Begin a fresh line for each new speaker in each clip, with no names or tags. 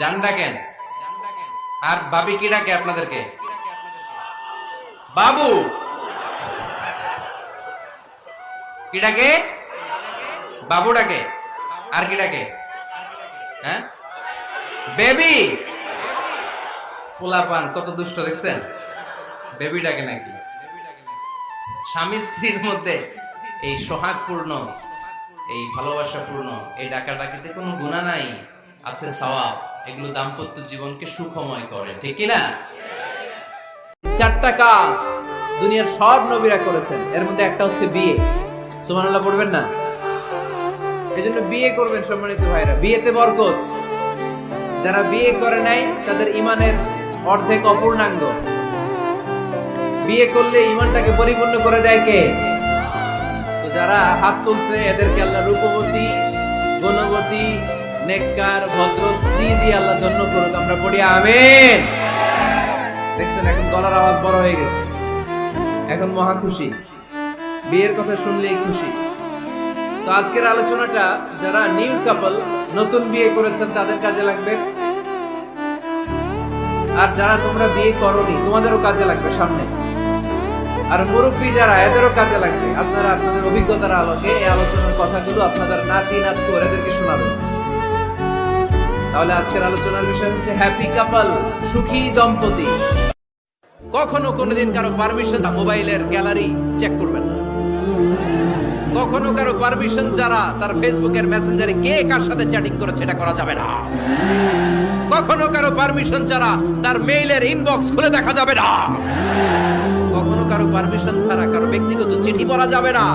জান ডাকেন আর বাবি কি ডাকে আপনাদেরকে? বাবু! কি ডাকে? বাবু ডাকে। আর কি ডাকে? হ্যাঁ? বেবি! পোলাপান, কত দুষ্ট দেখছেন? বেবি ডাকে নাকি? স্বামী স্ত্রীর মধ্যে এই সোহাগপূর্ণ, এই ভালোবাসাপূর্ণ, এই ডাকা ডাকিতে কোনো গুণা নাই, আছে সওয়াব। এগুলো দাম্পত্য জীবনকে সুখময় করে, ঠিক না চারটা কাজ দুনিয়ার সব নবীরা করেছেন। এর মধ্যে একটা হচ্ছে বিয়ে। সুবহানাল্লাহ পড়বেন না? এজন্য বিয়ে করবেন সম্মানিত ভাইরা। বিয়েতে বরকত। যারা বিয়ে করে নাই, তাদের ইমানের অর্ধেক অপূর্ণাঙ্গ। বিয়ে করলে ইমানটাকে পরিপূর্ণ করে দেয় কে? তো যারা হাত তুলছে, এদেরকে আল্লাহ রূপবতী, গুণবতী নেককার ভদ্র স্ত্রী দিয়ে আল্লাহ ধন্য করুক, আমরা পড়ি, আমেন। দেখছেন, এখন গলার আওয়াজ বড় হয়ে গেছে। এখন মহা খুশি। বিয়ের কথা শুনলেই খুশি। তো আজকের আলোচনাটা, যারা নিউ কাপল নতুন বিয়ে করেছেন, তাদের কাজে লাগবে। আর যারা তোমরা বিয়ে করনি, তোমাদেরও কাজে লাগবে সামনে। আর মুরব্বী যারা, এদেরও কাজে লাগবে। আপনারা, আপনাদের অভিজ্ঞতার আলোকে এই আলোচনার কথাগুলো আপনাদের নাতি নাতকু এদেরকে শোনাবেন। তাহলে আজকের আলোচনার বিষয় হচ্ছে হ্যাপি কাপল সুখী দম্পতি। কখনো কোনোদিন কারও পারমিশন মোবাইলের গ্যালারি চেক করবেন না। কখনো কারও পারমিশন ছাড়া তার ফেসবুকের মেসেঞ্জারে কে কার সাথে চ্যাটিং করেছে এটা করা যাবে না। কখনো কারও পারমিশন ছাড়া তার মেইলের ইনবক্স খুলে দেখা যাবে না। কখনো কারও পারমিশন ছাড়া কারও ব্যক্তিগত চিঠি পড়া যাবে না।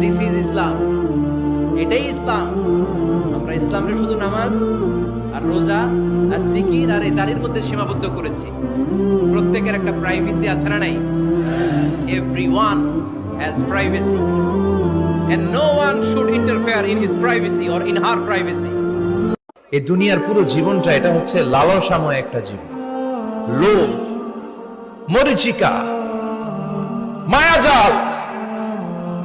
দিস ইজ ইসলাম এটাই ইসলাম আমরা ইসলামের শুধু নামাজ আর রোজা আর জিকির আর এই দাড়ির মধ্যে সীমাবদ্ধ করেছি। প্রত্যেকের একটা প্রাইভেসি আছে না নাই? Or in her privacy.
এই দুনিয়ার পুরো জীবনটা এটা হচ্ছে লালসাময় একটা জীবন। লোভ, মরিচিকা, মায়াজাল।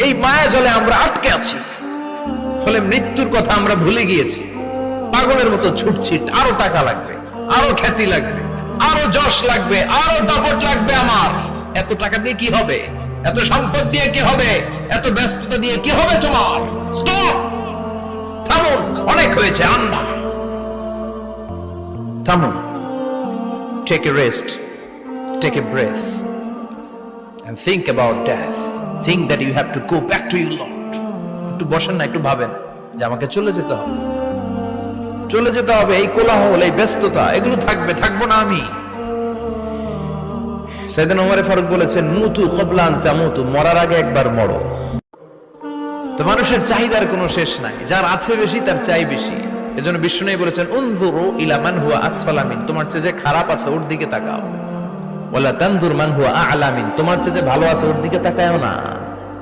এই মায়াজালে আমরা আটকে আছি। ফলে মৃত্যুর কথা আমরা ভুলে গিয়েছি। পাগলের মতো ছুটছি, আরও টাকা লাগবে, আরও খ্যাতি লাগবে, আরও যশ লাগবে, আরও দাপট লাগবে আমার। এত টাকা দিয়ে কি হবে? এত সম্পদ দিয়ে কি হবে? এত ব্যস্ততা দিয়ে কি হবে তোমার? থামুন অনেক হয়েছে, আন্না। থামুন take a rest take a breath and think about death. Think that you have to go back to your একটু বসেন না, একটু ভাবেন যে আমাকে চলে যেতে হবে। চলে যেতে হবে এই কোলাহল, এই ব্যস্ততা, এগুলো থাকবে, থাকব না আমি। সেদিন ওমরে ফারুক বলেছেন, মুতু খবলান চামুতু মরার আগে একবার মরো। তো মানুষের চাহিদার কোনো শেষ নাই, যার আছে বেশি, তার চাই বেশি। এজন্য বিষ্ণু বলেছেন, উনজুরু ইলা মান হুয়া আসফালামিন তোমার চেয়ে যে খারাপ আছে ওর দিকে তাকাও। ওয়ালা তানজুর মান হুয়া আ'লামিন তোমার চেয়ে যে ভালো আছে ওর দিকে তাকায়ও না।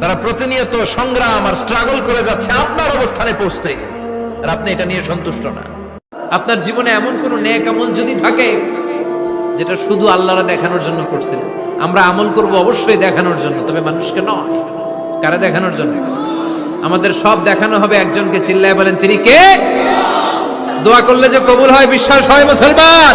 তারা প্রতিনিয়ত সংগ্রাম আর স্ট্রাগল করে যাচ্ছে আপনার অবস্থানে পৌঁছতে। আর আপনি এটা নিয়ে সন্তুষ্ট না।
আপনার জীবনে এমন কোন নেক আমল যদি থাকে, যেটা শুধু আল্লাহরা দেখানোর জন্য করছেন, আমরা আমল করব অবশ্যই দেখানোর জন্য, তবে মানুষকে নয়। কারা দেখানোর জন্য? আমাদের সব দেখানো হবে, একজনকে চিল্লায় বলেন, তিনি কে? দোয়া করলে যে কবুল হয়, বিশ্বাস হয় মুসলমান।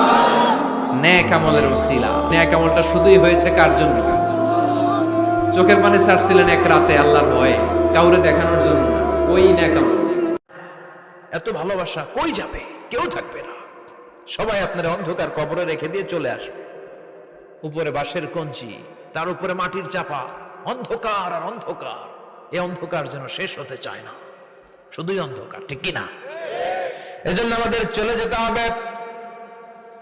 ন্যাক আমলের ওসিলা। ন্যাক আমলটা শুধুই হয়েছে কার জন্য? চোখের ছাড়ছিলেন এক রাতে আল্লাহর ভয়ে, কাউরে দেখানোর জন্য ওই
এত ভালোবাসা কই যাবে? কেউ থাকবে না। সবাই আপনার অন্ধকার কবরে রেখে দিয়ে চলে আসবে। উপরে বাঁশের কঞ্চি, তার উপরে মাটির চাপা। অন্ধকার আর অন্ধকার। এই অন্ধকার যেন শেষ হতে চায় না। শুধুই অন্ধকার, ঠিক কিনা এজন্য আমাদের চলে যেতে হবে।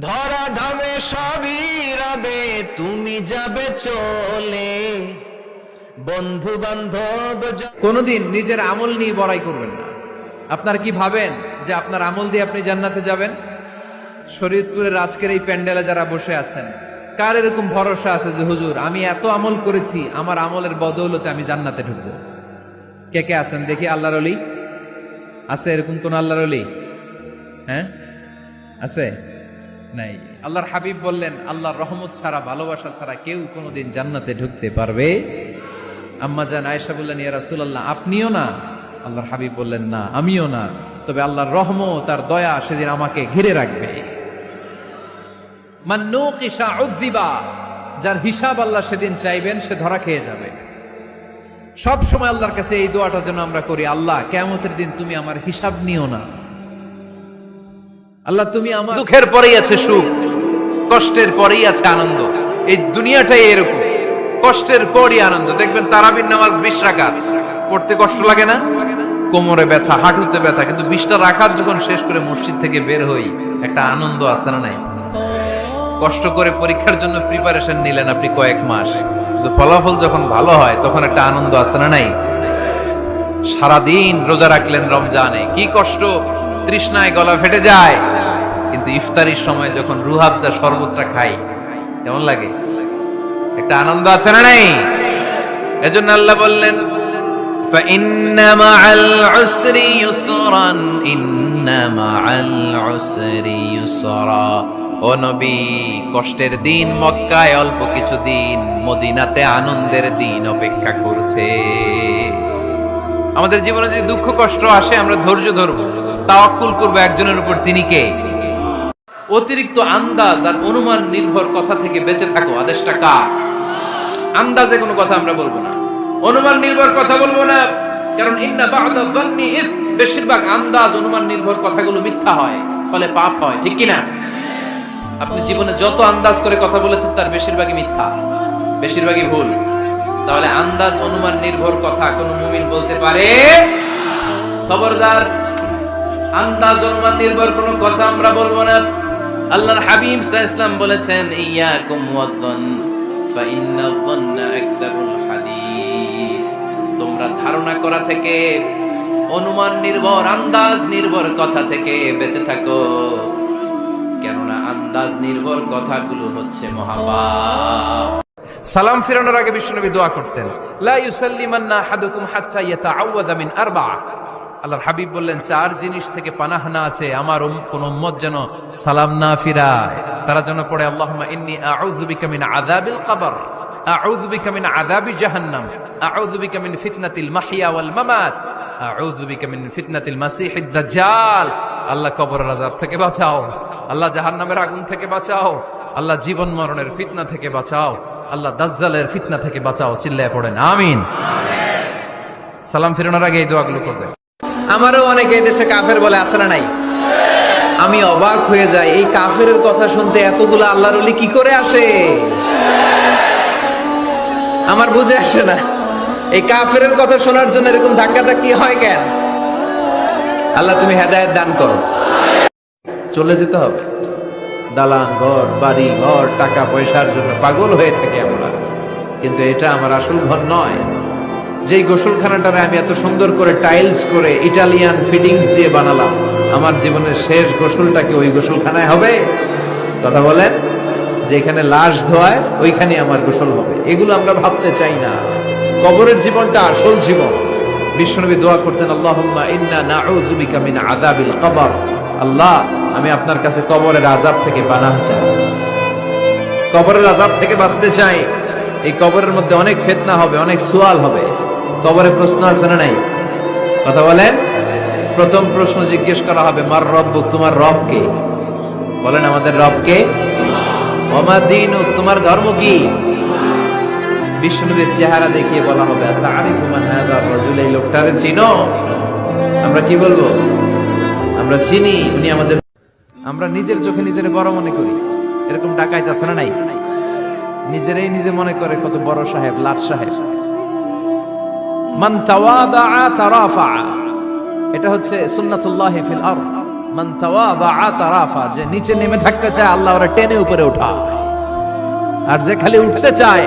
ধরা ধামে সবই রবে, তুমি যাবে চলে। বন্ধু বান্ধব
কোনোদিন নিজের আমল নিয়ে বড়াই করবেন না। আপনার কি ভাবেন যে আপনার আমল দিয়ে আপনি জান্নাতে যাবেন? শরীয়তপুরের আজকের এই প্যান্ডেলে যারা বসে আছেন, কার এরকম ভরসা আছে যে, হুজুর, আমি এত আমল করেছি, আমার আমলের বদৌলতে আমি জান্নাতে ঢুকবো কে কে আছেন? দেখি আল্লাহর অলি আছে এরকম কোন আল্লাহর অলি হ্যাঁ? আছে? নাই। আল্লাহর হাবিব বললেন, আল্লাহর রহমত ছাড়া, ভালোবাসা ছাড়া কেউ কোনোদিন জান্নাতে ঢুকতে পারবে। আম্মা জান আয়েশা বললেন, ইয়া রাসূলুল্লাহ, আপনিও না? আল্লাহর হাবিব বললেন, না, আমিও না। তবে আল্লাহর রহমত তার দয়া সেদিন আমাকে ঘিরে রাখবে। যার হিসাব আল্লাহ সেদিন চাইবেন, সে ধরা খেয়ে যাবে। সব সময় আল্লাহর কাছে এই দোয়াটা যেন আমরা করি, আল্লাহ, কেয়ামতের দিন তুমি আমার হিসাব নিও না। আল্লাহ তুমি আমার
দুঃখের পরেই আছে সুখ কষ্টের পরেই আছে আনন্দ। এই দুনিয়াটাই এরকম। কষ্টের পরই আনন্দ। দেখবেন তারাবির নামাজ বিশ রাকাত। পড়তে কষ্ট লাগে না? কোমরে ব্যথা হাঁটুতে ব্যথা। কিন্তু বিশটা রাখার যখন শেষ করে মসজিদ থেকে বের হই একটা আনন্দ আছে না নাই? কষ্ট করে পরীক্ষার জন্য প্রিপারেশন নিলেন আপনি কয়েক মাস। কিন্তু ফলাফল যখন ভালো হয় তখন একটা আনন্দ আছে না নাই? সারাদিন রোজা রাখলেন রমজানে। কি কষ্ট? তৃষ্ণায় গলা ফেটে যায় কিন্তু ইফতারির সময় যখন রুহাবজা শরবতটা খাই কেমন লাগে একটা আনন্দ আছে না নাই এজন্য আল্লাহ বললেন فإن مع العسر يسرا إن مع العسر يسرا ও নবী কষ্টের দিন মক্কায় অল্প কিছু দিন মদিনাতে আনন্দের দিন অপেক্ষা করছে আমাদের জীবনে যদি দুঃখ, কষ্ট আসে, আমরা ধৈর্য ধরবো। তাওয়াক্কুল করব একজনের উপর, তিনি কে?
অতিরিক্ত আন্দাজ আর অনুমান নির্ভর কথা থেকে বেঁচে থাকো, আদেশটা কার? আন্দাজে কোনো কথা আমরা বলব না। অনুমান নির্ভর কথা বলব না, কারণ ইন্না বেশিরভাগ আন্দাজ, অনুমান নির্ভর কথাগুলো মিথ্যা হয়, ফলে পাপ হয়, ঠিক কি না আপনি জীবনে যত আন্দাজ করে কথা বলেছেন, তার বেশিরভাগই মিথ্যা, বেশিরভাগই ভুল। তাহলে আন্দাজ, অনুমান, নির্ভর কথা কোনো মুমিন বলতে পারে? খবরদার, আন্দাজ, অনুমান, নির্ভর কোনো কথা আমরা বলব না। আল্লাহর হাবিব ইসলাম বলেছেন, ইয়াকুম ওয়াদন ফাইন্না যন্না আকদাবুল হাদিস। তোমরা ধারণা করা থেকে, অনুমান নির্ভর, আন্দাজ নির্ভর কথা থেকে বেঁচে থাকো। কেননা আন্দাজ নির্ভর কথাগুলো হচ্ছে মহাপাপ। সালাম ফিরানোর আগে বিশ্বনবী দোয়া করতেন আল্লাহর হাবিব বললেন, চার জিনিস থেকে পানাহানা আছে, আমার কোন উম্মত যেন সালাম না ফিরায়। তারা যেন পড়ে, আল্লাহুম্মা ইন্নী মিন আল্লাহ কবরের আযাব থেকে বাঁচাও। আল্লাহ জাহান্নামের আগুন থেকে বাঁচাও। আল্লাহ জীবন মরণের ফিতনা থেকে বাঁচাও। আল্লাহ দাজ্জালের ফিতনা থেকে বাঁচাও। চিল্লায় পড়েন, আমিন। সালাম ফিরানোর আগে এই দোয়াগুলো করবেন আমারও অনেকে এই দেশে কাফের বলে আসে না নাই? আমি অবাক হয়ে যাই, এই কাফের কথা শুনতে এতগুলো আল্লাহর ওলি কি করে আসে? আমার বুঝে আসে না। এই কাফের কথা শোনার জন্য এরকম ধাক্কা ধাক্কি হয় কেন? আল্লাহ, তুমি হেদায়েত দান করো। চলে যেতে হবে। দালান, ঘর, বাড়ি, ঘর, টাকা পয়সার জন্য পাগল হয়ে থাকি আমরা। কিন্তু এটা আমার আসল ঘর নয়। যেই গোসলখানাটারে আমি এত সুন্দর করে টাইলস করে ইটালিয়ান ফিটিংস দিয়ে বানালাম, আমার জীবনের শেষ গোসলটা কি ওই গোসলখানায় হবে? কথা বলেন, যেখানে লাশ ধোয়ায় ওইখানে আমার গোসল হবে। এগুলো আমরা ভাবতে চাই না। কবরের জীবনটা আসল জীবন। বিশ্বনবী দোয়া করতেন, আল্লাহুম্মা ইন্না কবর। আল্লাহ, আমি আপনার কাছে কবরের আযাব থেকে পানাহ চাই। কবরের আযাব থেকে বাঁচতে চাই। এই কবরের মধ্যে অনেক ফেতনা হবে, অনেক সুয়াল হবে। কবরে প্রশ্ন আছে না নাই? কথা বলেন? প্রথম প্রশ্ন জিজ্ঞেস করা হবে, মার রব, তোমার রব কে? বলেন, আমাদের রব কে? তোমার ধর্ম কি? বিষ্ণুবীর চেহারা দেখিয়ে বলা হবে এই লোকটারে চিনো? আমরা কি বলব? আমরা চিনি, উনি আমাদের আমরা নিজের চোখে নিজের বড় মনে করি। এরকম ডাকাইতে আছে না নাই? নিজেরাই নিজে মনে করে কত বড় সাহেব, লাট সাহেব। এটা হচ্ছে আর যে খালি উঠতে চায়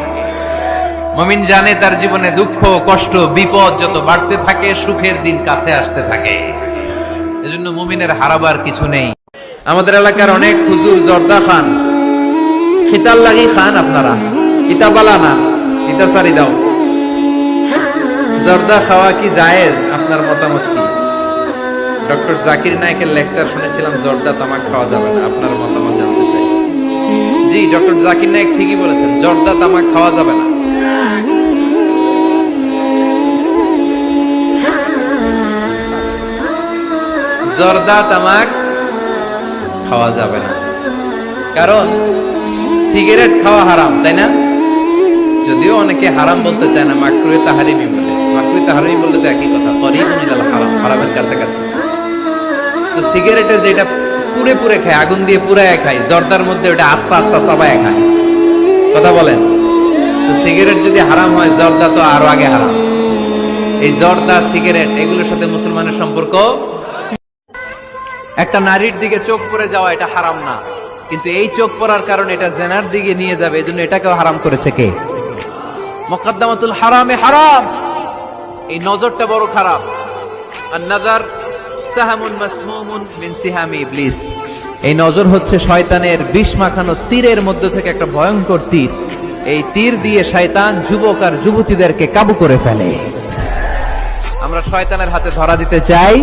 মমিন জানে তার জীবনে দুঃখ, কষ্ট, বিপদ যত বাড়তে থাকে, সুখের দিন কাছে আসতে থাকে। এজন্য মুমিনের হারাবার কিছু নেই। আমাদের এলাকার অনেক হুজুর জর্দা খান। খিতাল লাগি খান আপনারা। ইতাবালা না, ইতা সারি দাও। জর্দা খাওয়া কি জায়েজ আপনার মতামত কি? ডক্টর জাকির নায়কের লেকচার শুনেছিলাম, জর্দা তামাক খাওয়া যাবে না। আপনার মতামত জানতে চাই। জি, ডক্টর জাকির নায়ক ঠিকই বলেছেন, জর্দা তামাক খাওয়া যাবে না। জর্দা তামাক খাওয়া যাবে না। কারণ সিগারেট খাওয়া হারাম, তাই না? যদিও অনেকে হারাম বলতে চায় না মাকরুয়ে তাহারিমি বলে। মাকরুয়ে তাহারিমি বললে তো একই কথা করিবুন ইলাল হারাম, হারামের কাছাকাছি। তো সিগারেটে যেটা পুরে পুরে খায়, আগুন দিয়ে পুড়ায় খায়, জর্দার মধ্যে ওটা আস্তে আস্তে সবাই খায়। কথা বলেন? তো সিগারেট যদি হারাম হয়, জর্দা তো আরও আগে হারাম। এই জর্দা, সিগারেট, এগুলোর সাথে মুসলমানের সম্পর্ক একটা নারীর দিকে চোখ পড়ে যাওয়া এটা হারাম না। কিন্তু এই চোখ পড়ার কারণে এটা জেনার দিকে নিয়ে যাবে এই জন্য এটাকেও হারাম করেছে কে? মোকদ্দমাতুল হারামে হারাম। এই নজরটা বড় খারাপ। আর নাজার সাহামুন মাসমুমুন মিন সিহামি ইবলিস। এই নজর হচ্ছে শয়তানের বিষ মাখানো তীরের মধ্যে থেকে একটা ভয়ঙ্কর তীর। এই তীর দিয়ে শয়তান যুবক আর যুবতীদেরকে কাবু করে ফেলে। আমরা শয়তানের হাতে ধরা দিতে চাই?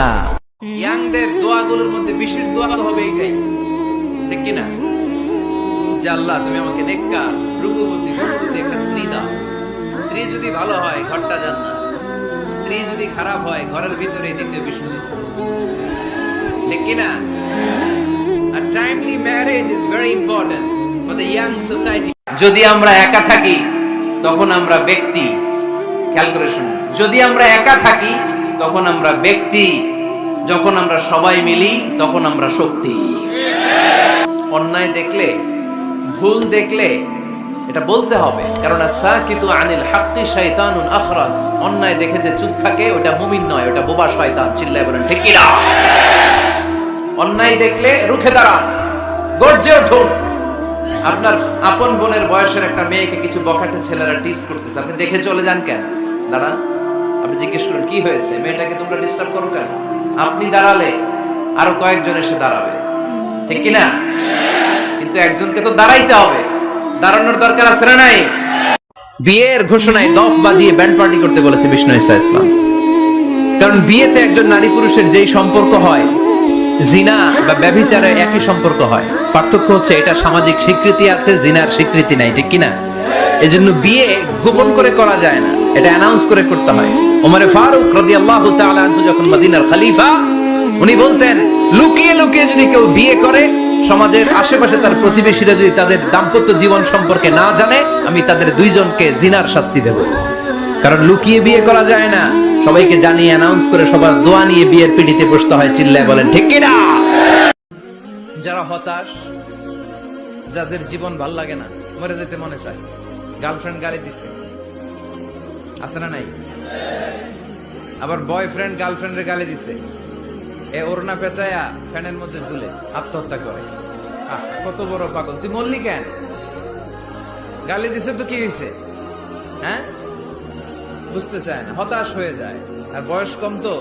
না। ইয়াংদের দোয়াগুলোর মধ্যে বিশেষ দোয়া হবে এইটাই ঠিক কিনা? যে আল্লাহ, তুমি আমাকে নেককার, রূপবতী গুণবতী একটা স্ত্রী দাও। স্ত্রী যদি ভালো হয়, ঘরটা যান না স্ত্রী যদি খারাপ হয়, ঘরের ভিতরে দ্বিতীয় বিষ্ণু ঠিক কিনা? আর timely marriage is very important for the young society যদি আমরা একা থাকি, তখন আমরা ব্যক্তি। ক্যালকুলেশন যদি আমরা একা থাকি, তখন আমরা ব্যক্তি। যখন আমরা সবাই মিলি, তখন আমরা শক্তি। অন্যায় দেখলে, ভুল দেখলে, এটা বলতে হবে। কারণ আনিল হাক্কি শয়তানুন আখরাস। অন্যায় দেখে যে চুপ থাকে, ওটা মুমিন নয়, ওটা বোবা শয়তান। চিল্লায় বলেন, ঠিক অন্যায় দেখলে রুখে দাঁড়ান, গর্জে উঠুন। আপনার আপন বোনের বয়সের একটা মেয়েকে কিছু বখাটে ছেলেরা টিস করতেছে। আপনি দেখে চলে যান কেন? দাঁড়ান, আপনি জিজ্ঞেস করুন, কি হয়েছে? মেয়েটাকে তোমরা ডিস্টার্ব করো কেন? আপনি দাঁড়ালে আরও কয়েকজন এসে দাঁড়াবে। ঠিক কি না কিন্তু একজনকে তো দাঁড়াইতে হবে। দাঁড়ানোর দরকার আছে না নাই? বিয়ের ঘোষণায় দফ বাজিয়ে ব্যান্ড পার্টি করতে বলেছে বিষ্ণু ইসা ইসলাম। কারণ বিয়েতে একজন নারী পুরুষের যেই সম্পর্ক হয়, জিনা বা ব্যভিচারে একই সম্পর্ক হয়। পার্থক্য হচ্ছে এটা সামাজিক স্বীকৃতি আছে, জিনার স্বীকৃতি নাই, ঠিক কিনা? এজন্য বিয়ে গোপন করে করা যায় না। এটা অ্যানাউন্স করে করতে হয়। ওমরে ফারুক রাদিয়াল্লাহু তাআলা আনহু যখন মদিনার খলিফা, উনি বলতেন, লুকিয়ে লুকিয়ে যদি কেউ বিয়ে করে, সমাজের আশেপাশে তার প্রতিবেশীরা যদি তাদের দাম্পত্য জীবন সম্পর্কে না জানে, আমি তাদের দুইজনকে জিনার শাস্তি দেব। কারণ লুকিয়ে বিয়ে করা যায় না।
সবাইকে জানিয়ে অ্যানাউন্স করে সবার দোয়া নিয়ে বিয়ের পিড়িতে বসতে হয়, চিল্লায় বলেন, ঠিক কি না?
যারা হতাশ, যাদের জীবন ভালো লাগে না, মরে যেতে মনে চায়। গার্লফ্রেন্ড গালি দিছে। আছে না নাই? আবার বয়ফ্রেন্ড গার্লফ্রেন্ডের গালি দিছে। এ ওড়না পেঁচায়া ফ্যানের মধ্যে ঝুলে আত্মহত্যা করে। কত বড় পাগল। তুই মরলি কেন? গালি দিছে তো কি হয়েছে হ্যাঁ? বুঝতে চায় না, হতাশ হয়ে যায়। আর বয়স কম তো,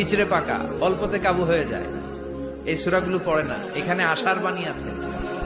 ইচড়ে পাকা, অল্পতে কাবু হয়ে যায়। এই সুরাগুলো পড়ে না, এখানে আশার বাণী আছে।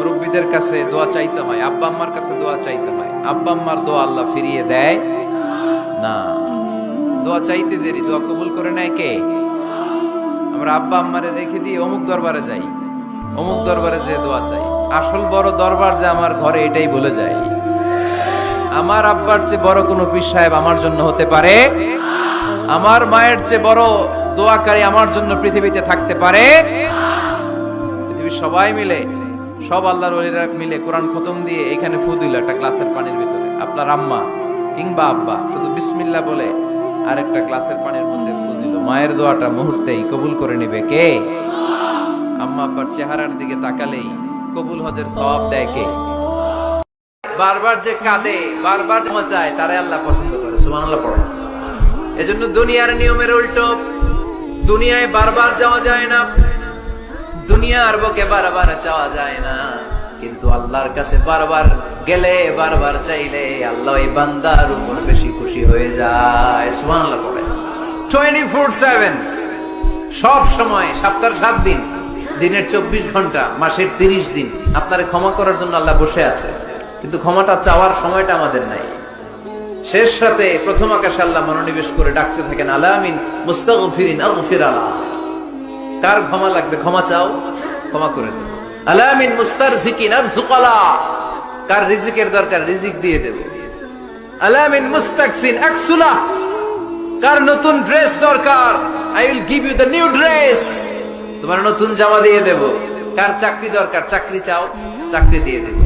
মুরব্বীদের কাছে দোয়া চাইতে হয়, আব্বা আম্মার কাছে দোয়া চাইতে হয়। আব্বা আম্মার দোয়া আল্লাহ ফিরিয়ে দেয় না। দোয়া চাইতে দেরি, দোয়া কবুল করে নেয় কে? আমরা আব্বা আম্মারে রেখে দিয়ে অমুক দরবারে যাই। অমুক দরবারে যে দোয়া চাই। আসল বড় দরবার যে আমার ঘরে এটাই বলে যায়। আমার আব্বার চেয়ে বড় কোনো পীর সাহেব আমার জন্য হতে পারে? আমার মায়ের চেয়ে বড় দোয়াকারী আমার জন্য পৃথিবীতে থাকতে পারে? পৃথিবীর সবাই মিলে সব আল্লাহর ওলিরা মিলে কোরআন খতম দিয়ে এখানে ফু দিল একটা গ্লাসের পানির ভিতরে। আপনার আম্মা কিংবা আব্বা, শুধু বিসমিল্লাহ বলে আরেকটা গ্লাসের পানির মধ্যে ফু দিল। মায়ের দোয়াটা মুহূর্তেই কবুল করে নেবে কে? আম্মা আব্বার চেহারার দিকে তাকালেই কবুল হজের সব দেয় কে? বারবার যে কাঁদে, বারবার ক্ষমা চায় তারে আল্লাহ পছন্দ করে। সুবহানাল্লাহ, পড়ো। এজন্য দুনিয়ার নিয়মের উল্টো। দুনিয়ায় বারবার যাওয়া যায় না। দুনিয়ার বুকে বারবার চাওয়া যায় না। কিন্তু আল্লাহর কাছে বারবার গেলে, বারবার চাইলে আল্লাহ এই বান্দার উপর বেশি খুশি হয়ে যায়। সুবহানাল্লাহ পড়ে টোয়েন্টি ফোর সেভেন সব সময়, সপ্তাহের সাত দিন, দিনের চব্বিশ ঘণ্টা, মাসের তিরিশ দিন আপনার ক্ষমা করার জন্য আল্লাহ বসে আছে। কিন্তু ক্ষমাটা চাওয়ার সময়টা আমাদের নাই। শেষ রাতে প্রথম আকাশে আল্লাহ মনোনিবেশ করে ডাকতে থাকেন আলামিন মুস্তাগফিরিন, আগফির আলা কার ক্ষমা লাগবে, ক্ষমা চাও? ক্ষমা করে দেব। আলামিন মুস্তারজিকিন আরজুকালা কার রিজিকের দরকার? রিজিক দিয়ে আলামিন মুস্তাকসিন কার নতুন ড্রেস দরকার? I will give you the new dress. তোমার নতুন জামা দিয়ে দেব। কার চাকরি দরকার? চাকরি চাও? চাকরি দিয়ে দেব।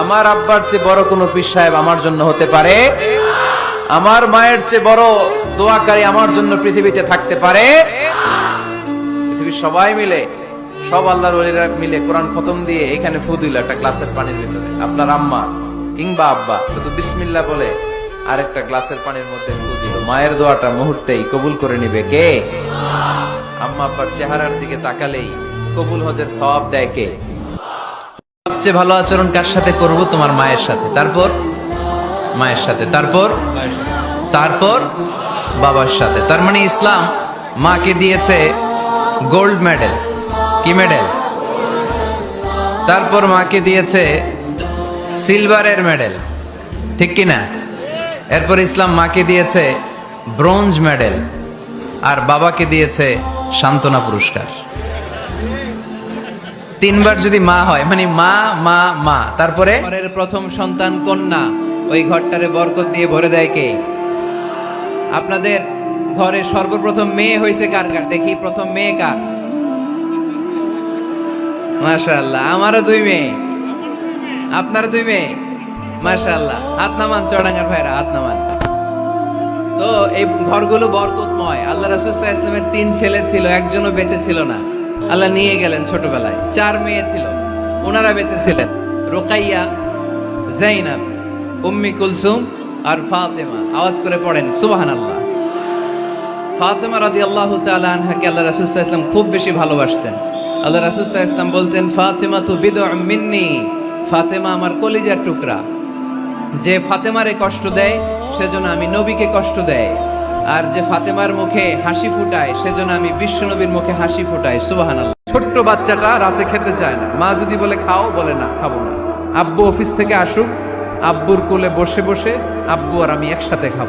আমার আব্বার চেয়ে বড় কোনো পীর সাহেব আমার জন্য হতে পারে? আমার মায়ের চেয়ে বড় দোয়াকারী আমার জন্য পৃথিবীতে থাকতে পারে? পৃথিবীর সবাই মিলে, সব আল্লাহর ওলিরা মিলে কোরআন খতম দিয়ে এখানে ফু দিল একটা গ্লাসের পানির ভিতরে। আপনার আম্মা কিংবা আব্বা শুধু বিসমিল্লা বলে আরেকটা গ্লাসের পানির মধ্যে ফু দিল। মায়ের দোয়াটা মুহূর্তেই কবুল করে নিবে কে? আম্মা আব্বার চেহারার দিকে তাকালেই কবুল হজের সওয়াব দেয় কে? সবচেয়ে ভালো আচরণ কার সাথে করব? তোমার মায়ের সাথে। তারপর? মায়ের সাথে। তারপর? তারপর? বাবার সাথে। তার মানে ইসলাম মাকে দিয়েছে গোল্ড মেডেল। কি মেডেল? তারপর মাকে দিয়েছে সিলভারের মেডেল। ঠিক কি না এরপর ইসলাম মাকে দিয়েছে ব্রোঞ্জ মেডেল আর বাবাকে দিয়েছে সান্ত্বনা পুরস্কার। তিনবার যদি মা হয় মানে মা মা মা, তারপরে? ঘরের প্রথম সন্তান কন্যা, ওই ঘরটারে বরকত দিয়ে ভরে দেয় কে? আপনাদের ঘরে সর্বপ্রথম মেয়ে হয়েছে কার কার? দেখি প্রথম মেয়ে কার? মাশাআল্লাহ, আমারও দুই মেয়ে। আপনার দুই মেয়ে? মাশাআল্লাহ, হাত নামান চড়াঙ্গার ভাইরা, হাত নামান। তো এই ঘরগুলো বরকতময়। আল্লাহ রাসূল ইসলামের তিন ছেলে ছিল, একজনও বেঁচে ছিল না। আল্লাহ নিয়ে গেলেন ছোটবেলায়। চার মেয়ে ছিল, ওনারা বেঁচে ছিলেন। রোকাইয়া, জাইনাব, উম্মি কুলসুম আর ফাতেমা। আওয়াজ করে পড়েন, সুবহানাল্লাহ। ফাতেমা রাদি আল্লাহ আনহাকে আল্লাহ আলাইহি ইসলাম খুব বেশি ভালোবাসতেন। আল্লাহ আলাইহি ইসলাম বলতেন ফাতেমা তু বিদউ মিন্নি। ফাতেমা আমার কলিজার টুকরা। যে ফাতেমারে কষ্ট দেয়, সেজন্য আমি নবীকে কষ্ট দেয়। আর যে ফাতেমার মুখে হাসি ফুটায়, সেজন্য আমি বিশ্ব নবীর মুখে হাসি ফুটাই। সুবাহান ছোট্ট বাচ্চাটা রাতে খেতে চায় না। মা যদি বলে, খাও, বলে, না, খাব না। আব্বু অফিস থেকে আসুক, আব্বুর কোলে বসে বসে আব্বু আর আমি একসাথে খাব।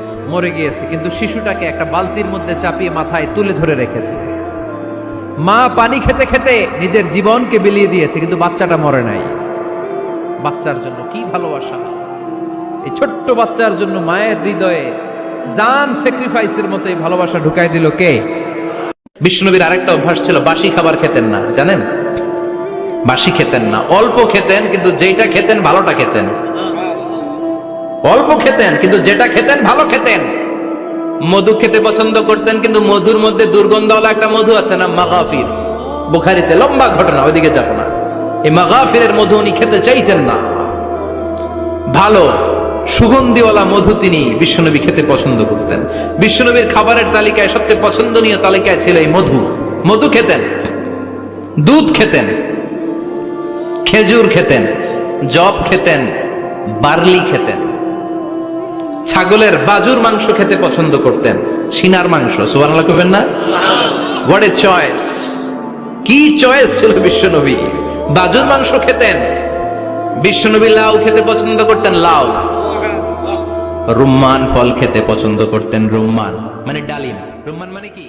মরে গিয়েছে, কিন্তু শিশুটাকে একটা বালতির মধ্যে চাপিয়ে মাথায় তুলে ধরে রেখেছে। মা পানি খেতে খেতে নিজের জীবনকে বিলিয়ে দিয়েছে, কিন্তু বাচ্চাটা মরে নাই। বাচ্চার জন্য কি ভালোবাসা? এই ছোট্ট বাচ্চার জন্য মায়ের হৃদয়ে জান স্যাক্রিফাইসের মতো এই ভালোবাসা ঢুকাই দিল কে?
বিষ্ণুনবীর আরেকটা অভ্যাস ছিল, বাসি খাবার খেতেন না, জানেন? বাসি খেতেন না, অল্প খেতেন, কিন্তু যেটা খেতেন ভালোটা খেতেন। অল্প খেতেন, কিন্তু যেটা খেতেন ভালো খেতেন। মধু খেতে পছন্দ করতেন, কিন্তু মধুর মধ্যে দুর্গন্ধওয়ালা একটা মধু আছে না মাগাফির। বুখারিতে লম্বা ঘটনা, ওইদিকে যাব না। এই মাগাফিরের মধু উনি খেতে চাইতেন না। ভালো, সুগন্ধিওয়ালা মধু তিনি বিশ্বনবী খেতে পছন্দ করতেন। বিশ্বনবীর খাবারের তালিকায় সবচেয়ে পছন্দনীয় তালিকায় ছিল এই মধু। মধু খেতেন, দুধ খেতেন, খেজুর খেতেন জব খেতেন, বার্লি খেতেন। ছাগলের বাজুর মাংস খেতে পছন্দ করতেন, সিনার মাংস, সুবহানাল্লাহ করবেন না? হোয়াট এ চয়েস কি চয়েস ছিল বিশ্বনবী? বাজুর মাংস খেতেন, বিশ্বনবী লাউ খেতে পছন্দ করতেন, লাউ। রুম্মান ফল খেতে পছন্দ করতেন, রুম্মান মানে ডালিম। রুম্মান মানে কি?